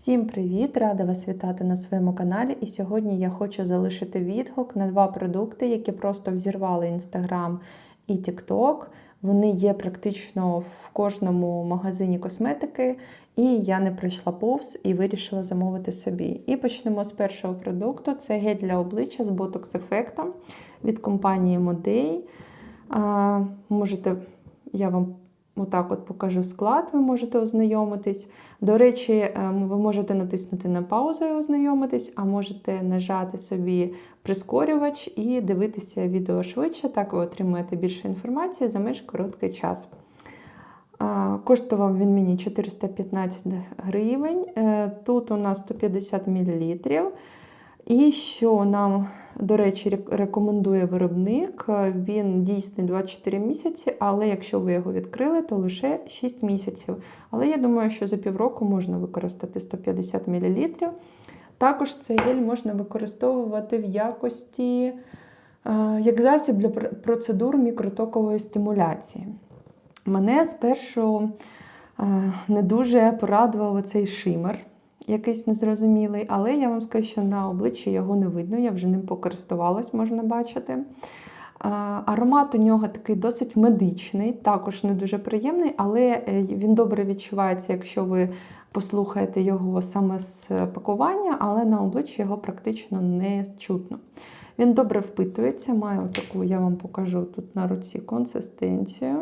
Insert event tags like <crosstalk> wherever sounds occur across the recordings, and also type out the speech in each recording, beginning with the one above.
Всім привіт! Рада вас вітати на своєму каналі. І сьогодні я хочу залишити відгук на два продукти, які просто взірвали Instagram і TikTok. Вони є практично в кожному магазині косметики, і я не пройшла повз і вирішила замовити собі. І почнемо з першого продукту: це гель для обличчя з ботокс-ефектом від компанії. А, Можете, я вам Отак от покажу склад, ви можете ознайомитись. До речі, ем, ви можете натиснути на паузу і ознайомитись, а можете нажати собі прискорювач і дивитися відео швидше. Так ви отримуєте більше інформації за менш короткий час. Коштував він мені 415 гривень. Е, тут у нас 150 мл. І що нам, до речі, рекомендує виробник, він дійсний 24 місяці, але якщо ви його відкрили, то лише 6 місяців. Але я думаю, що за півроку можна використати 150 мл. Також цей гель можна використовувати в якості е, як засіб для процедур мікротокової стимуляції. Мене спершу е, не дуже порадував цей шимер якийсь незрозумілий, але я вам скажу, що на обличчі його не видно, я вже ним покористувалась, можна бачити. Аромат у нього такий досить медичний, також не дуже приємний, але е, він добре відчувається, якщо ви послухаєте його саме з пакування, але на обличчі його практично не чутно. Він добре впитується, маю таку, я вам покажу тут на руці консистенцію.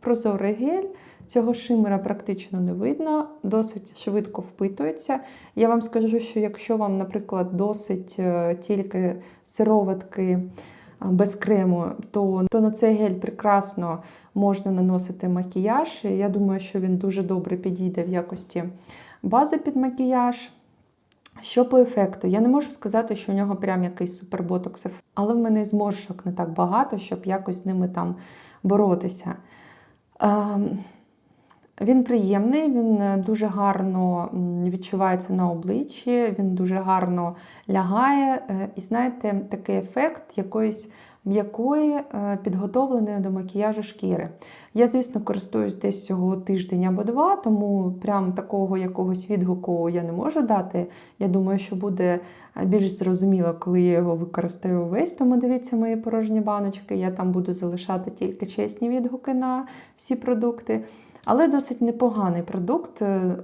Прозорий гель. Цього шимера практично не видно, досить швидко впитується. Я вам скажу, що якщо вам, наприклад, досить е, тільки сироватки е, без крему, то, то на цей гель прекрасно можна наносити макіяж. Я думаю, що він дуже добре підійде в якості бази під макіяж. Що по ефекту? Я не можу сказати, що у нього прям якийсь суперботокс але в мене зморшок не так багато, щоб якось з ними там боротися. Ем, він приємний, він е, дуже гарно відчувається на обличчі, він дуже гарно лягає. Е, і знаєте, такий ефект якоїсь м'якої, е, підготовленої до макіяжу шкіри. Я, звісно, користуюсь десь цього тиждень або два, тому прям такого якогось відгуку я не можу дати. Я думаю, що буде більш зрозуміло, коли я його використаю весь. Тому дивіться мої порожні баночки. Я там буду залишати тільки чесні відгуки на всі продукти. Але досить непоганий продукт. Е,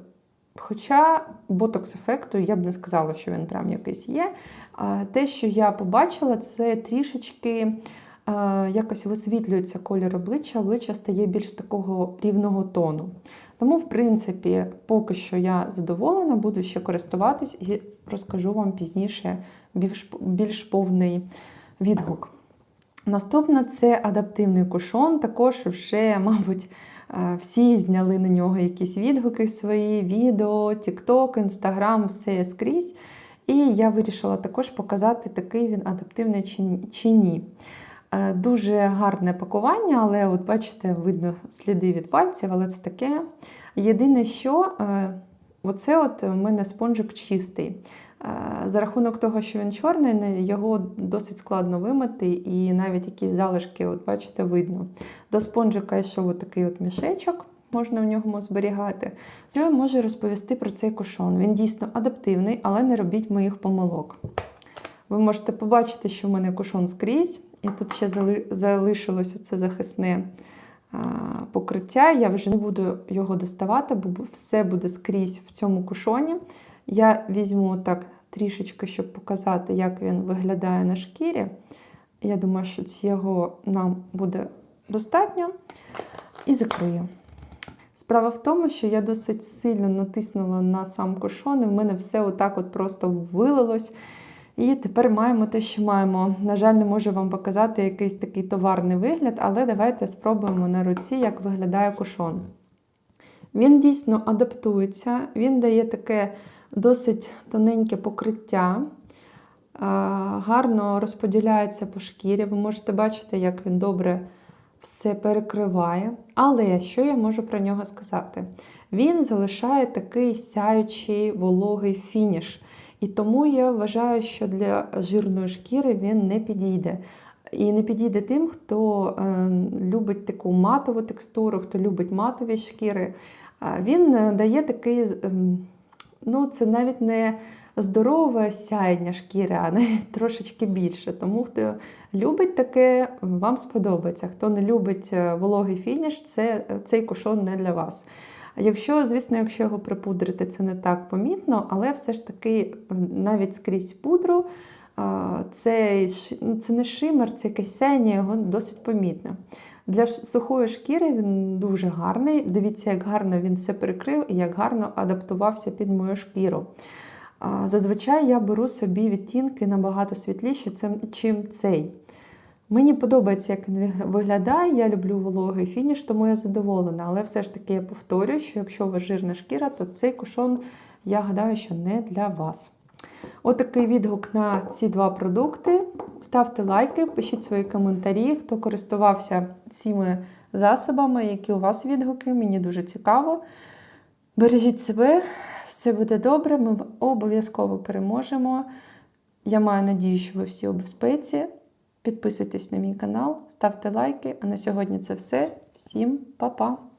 хоча ботокс ефекту я б не сказала, що він прям якийсь є. Те, що я побачила, це трішечки е, якось висвітлюється колір обличчя, обличчя стає більш такого рівного тону. Тому, в принципі, поки що я задоволена, буду ще користуватись і розкажу вам пізніше більш, більш повний відгук. Наступне це адаптивний кушон, також вже, <laughs> мабуть, Е, всі зняли на нього якісь відгуки свої, відео, TikTok, Instagram, все скрізь. І я вирішила також показати, такий він адаптивний чи ні. Е, дуже гарне пакування, але от бачите, видно сліди від пальців, але це таке. Єдине, що е, оце от у мене спонжик чистий. За рахунок того, що він чорний, його досить складно вимити, і навіть якісь залишки, от бачите, видно. До спонжика йшов такий от мішечок, можна в ньому зберігати. Я можу розповісти про цей кушон. Він дійсно адаптивний, але не робіть моїх помилок. Ви можете побачити, що в мене кушон скрізь, і тут ще залишилось оце захисне покриття. Я вже не буду його доставати, бо все буде скрізь в цьому кушоні. Я візьму так трішечки, щоб показати, як він виглядає на шкірі. Я думаю, що цього нам буде достатньо. І закрию. Справа в тому, що я досить сильно натиснула на сам кушон, і в мене все отак от просто вилилось. І тепер маємо те, що маємо. На жаль, не можу вам показати якийсь такий товарний вигляд, але давайте спробуємо на руці, як виглядає кушон. Він дійсно адаптується, він дає таке досить тоненьке покриття, гарно розподіляється по шкірі. Ви можете бачити, як він добре все перекриває. Але що я можу про нього сказати? Він залишає такий сяючий вологий фініш. І тому я вважаю, що для жирної шкіри він не підійде. І не підійде тим, хто е, любить таку матову текстуру, хто любить матові шкіри. Він е, дає такий, ем, ну це навіть не здорове сяєння шкіри, а навіть трошечки більше. Тому хто любить таке, вам сподобається. Хто не любить е, вологий фініш, це, цей кушон не для вас. Якщо, звісно, якщо його припудрити, це не так помітно, але все ж таки навіть скрізь пудру. Це, це не шимер, це сяєння, його досить помітно. Для сухої шкіри він дуже гарний. Дивіться, як гарно він все прикрив і як гарно адаптувався під мою шкіру. Зазвичай я беру собі відтінки набагато світліші, чим цей. Мені подобається, як він виглядає. Я люблю вологий фініш, тому я задоволена. Але все ж таки я повторюю, що якщо у вас жирна шкіра, то цей кушон, я гадаю, що не для вас. Отакий відгук на ці два продукти. Ставте лайки, пишіть свої коментарі, хто користувався цими засобами, які у вас відгуки. Мені дуже цікаво. Бережіть себе, все буде добре, ми обов'язково переможемо. Я маю надію, що ви всі у безпеці. Підписуйтесь на мій канал, ставте лайки. А на сьогодні це все. Всім па-па!